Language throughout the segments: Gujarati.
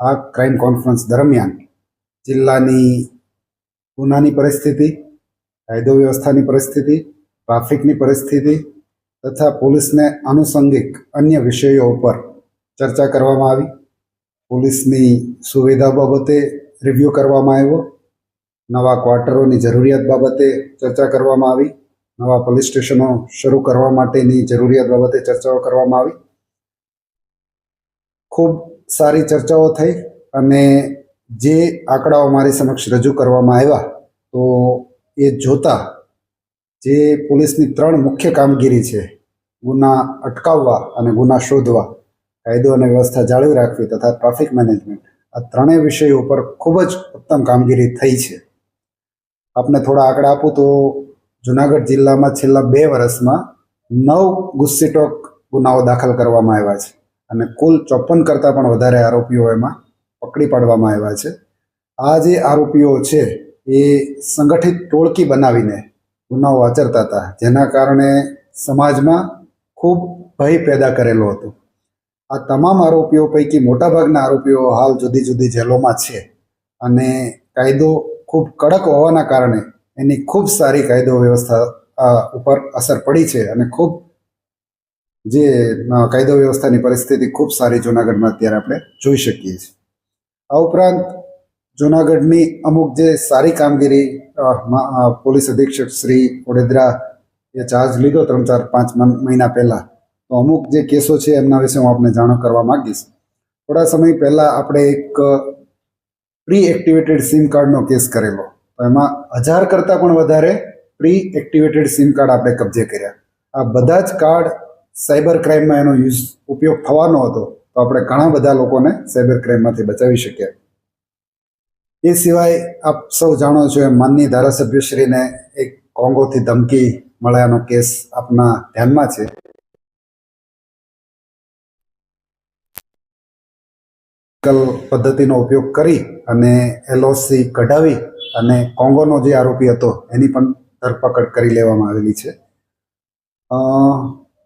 આ ક્રાઇમ કોન્ફરન્સ દરમિયાન જિલ્લાની ગુનાની પરિસ્થિતિ, કાયદો વ્યવસ્થાની પરિસ્થિતિ, ટ્રાફિકની પરિસ્થિતિ તથા પોલીસને આનુષંગિક અન્ય વિષયો ઉપર ચર્ચા કરવામાં આવી. પોલીસની સુવિધા બાબતે રિવ્યૂ કરવામાં આવ્યો. નવા ક્વાર્ટરોની જરૂરિયાત બાબતે ચર્ચા કરવામાં આવી. નવા પોલીસ સ્ટેશનો શરૂ કરવા માટેની જરૂરિયાત બાબતે ચર્ચાઓ કરવામાં આવી. ખૂબ સારી ચર્ચાઓ થઈ અને જે આંકડાઓ મારી સમક્ષ રજૂ કરવામાં આવ્યા, તો એ જોતા જે પોલીસની ત્રણ મુખ્ય કામગીરી છે, ગુના અટકાવવા અને ગુના શોધવા, કાયદો અને વ્યવસ્થા જાળવી રાખવી તથા ટ્રાફિક મેનેજમેન્ટ, આ ત્રણેય વિષયો ઉપર ખૂબ જ ઉત્તમ કામગીરી થઈ છે. આપને થોડા આંકડા આપું તો જુનાગઢ જિલ્લામાં છેલ્લા બે વર્ષમાં નવ ગુસ્સીટોક ગુનાઓ દાખલ કરવામાં આવ્યા છે. અને કુલ ચોપન કરતાં પણ વધારે આરોપીઓ એમાં પકડી પાડવામાં આવ્યા છે. આ જે આરોપીઓ છે, એ સંગઠિત ટોળકી બનાવીને ગુનાઓ આચરતા હતા, જેના કારણે સમાજમાં ખૂબ ભય પેદા કરેલો હતો. આ તમામ આરોપીઓ પૈકી મોટાભાગના આરોપીઓ હાલ જુદી જુદી જેલોમાં છે અને કાયદો ખૂબ કડક હોવાના કારણે એની ખૂબ સારી કાયદો વ્યવસ્થા ઉપર અસર પડી છે અને ખૂબ જે કાયદો વ્યવસ્થાની પરિસ્થિતિ ખૂબ સારી જુનાગઢમાં અત્યારે આપણે જોઈ શકીએ છીએ. આ ઉપરાંત જુનાગઢની અમુક જે સારી કામગીરી પોલીસ અધિક્ષક શ્રી વડોદરા એ ચાર્જ લીધો ત્રણ, ચાર, પાંચ મહિના પહેલાં. તો અમુક જે કેસો છે એમના વિશે હું આપને જાણ કરવા માંગીશ. થોડા સમય પહેલાં આપણે એક પ્રી એક્ટિવેટેડ સિમ કાર્ડનો કેસ કરેલો. તો એમાં હજાર કરતાં પણ વધારે પ્રી એક્ટિવેટેડ સિમ કાર્ડ આપણે કબજે કર્યા. આ બધા જ કાર્ડ સાયબર ક્રાઇમમાં એનો યુઝ ઉપયોગ થવાનો હતો, તો આપણે ઘણા બધા લોકોને સાયબર ક્રાઇમમાંથી બચાવી શક્યા એ સિવાય આપ સૌ જાણો છો એમ માનની ધારાસભ્યશ્રીને એક કોંગોથી ધમકી મળ્યાનો કેસ આપના ધ્યાનમાં છે. પદ્ધતિનો ઉપયોગ કરી અને એલઓસી કઢાવી અને કોંગોનો જે આરોપી હતો એની પણ ધરપકડ કરી લેવામાં આવેલી છે.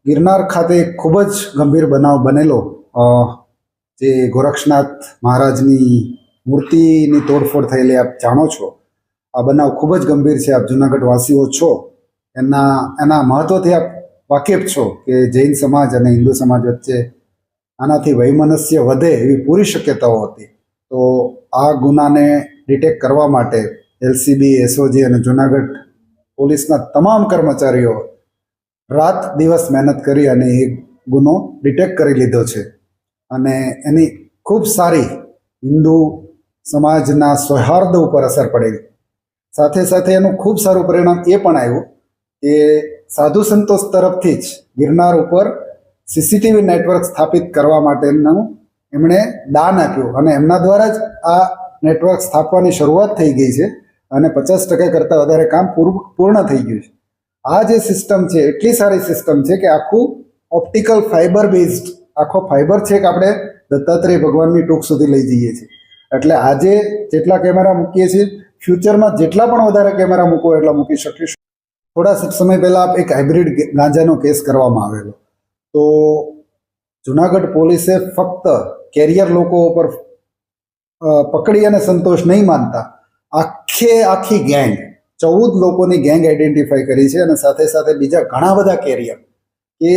ગિરનાર ખાતે ખૂબ જ ગંભીર બનાવ બનેલો. જે ગોરક્ષનાથ મહારાજની મૂર્તિની તોડફોડ થયેલી આપ જાણો છો. આ બનાવ ખૂબ જ ગંભીર છે. આપ જુનાગઢ વાસીઓ છો. એના એના મહત્વથી આપ વાકેફ છો કે જૈન સમાજ અને હિન્દુ સમાજ વચ્ચે આનાથી વૈમનસ્ય વધે એવી પૂરી શક્યતાઓ હતી. તો આ ગુનાને ડિટેક્ટ કરવા માટે એલસીબી, એસઓજી અને જુનાગઢ પોલીસના તમામ કર્મચારીઓ રાત દિવસ મહેનત કરી અને એ ગુનો ડિટેક્ટ કરી લીધો છે. અને એની ખૂબ સારી હિન્દુ સમાજના સૌહાર્દ ઉપર અસર પડેલી. સાથે સાથે એનું ખૂબ સારું પરિણામ એ પણ આવ્યું કે સાધુ સંતોષ તરફથી જ ગિરનાર ઉપર સીસીટીવી નેટવર્ક સ્થાપિત કરવા માટેનું એમણે દાન આપ્યું. અને એમના દ્વારા જ આ નેટવર્ક સ્થાપવાની શરૂઆત થઈ ગઈ છે અને પચાસ ટકા કરતાં વધારે કામ પૂરું પૂર્ણ થઈ ગયું છે. આ જે સિસ્ટમ છે, એટલી સારી સિસ્ટમ છે કે આખું ઓપ્ટિકલ ફાઇબર બેઝડ આખો ફાઇબર છે કે આપણે દત્તાત્રેય ભગવાનની ટૂંક સુધી લઈ જઈએ છીએ. એટલે આજે જેટલા કેમેરા મૂકીએ છીએ ફ્યુચરમાં જેટલા પણ વધારે કેમેરા મૂકો એટલા મૂકી શકીશું થોડા સમય પહેલાં એક હાઇબ્રિડ ગાંજાનો કેસ કરવામાં આવેલો. તો જુનાગઢ પોલીસે ફક્ત કેરિયર લોકો ઉપર પકડી અને સંતોષ નહીં માનતા, આખે, આખી ગેંગ ચૌદ લોકોની ગેંગ આઈડેન્ટિફાઈ કરી છે અને સાથે સાથે બીજા ઘણા બધા કેરિયર કે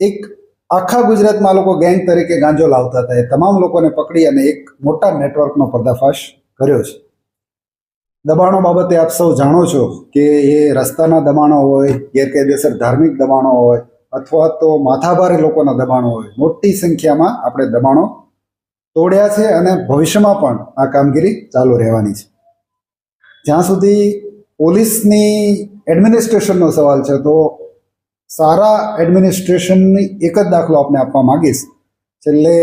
એક આખા ગુજરાતમાં લોકો ગેંગ તરીકે ગાંજો લાવતા હતા. એ તમામ લોકોને પકડી અને એક મોટા નેટવર્કનો પર્દાફાશ કર્યો છે. દબાણો બાબતે આપ સૌ જાણો છો કે એ રસ્તાના દબાણો હોય, ગેરકાયદેસર ધાર્મિક દબાણો હોય અથવા તો માથાભારે લોકોના દબાણો હોય, મોટી સંખ્યામાં આપણે દબાણો તોડ્યા છે અને ભવિષ્યમાં પણ આ કામગીરી ચાલુ રહેવાની છે. જ્યાં સુધી પોલીસની એડમિનિસ્ટ્રેશનનો સવાલ છે, તો સારા એડમિનિસ્ટ્રેશનની એક જ દાખલો આપને આપવા માંગીશ. છેલ્લે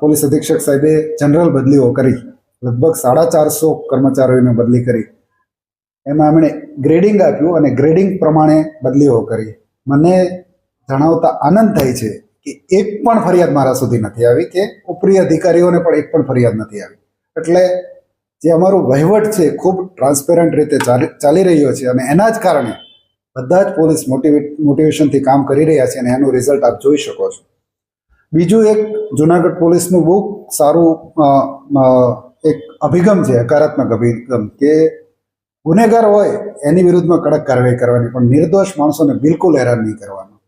પોલીસ અધિક્ષક સાહેબે જનરલ બદલીઓ કરી. લગભગ સાડા ચારસો કર્મચારીઓને બદલી કરી. એમાં એમણે ગ્રેડિંગ આપ્યું અને ગ્રેડિંગ પ્રમાણે બદલીઓ કરી. મને જણાવતા આનંદ થાય છે કે એક પણ ફરિયાદ મારા સુધી નથી આવી, કે ઉપરી અધિકારીઓને પણ એક પણ ફરિયાદ નથી આવી. એટલે જે અમારું વહીવટ છે, ખૂબ ટ્રાન્સપેરન્ટ રીતે ચાલી રહ્યો છે અને એના જ કારણે બધા જ પોલીસ મોટિવેટ મોટિવેશનથી કામ કરી રહ્યા છે અને એનું રિઝલ્ટ આપ જોઈ શકો છો. બીજું એક જુનાગઢ પોલીસનું બહુ સારું એક અભિગમ છે, હકારાત્મક અભિગમ કે ગુનેગાર હોય એની વિરુદ્ધમાં કડક કાર્યવાહી કરવાની, પણ નિર્દોષ માણસોને બિલકુલ હેરાન નહીં કરવાનું.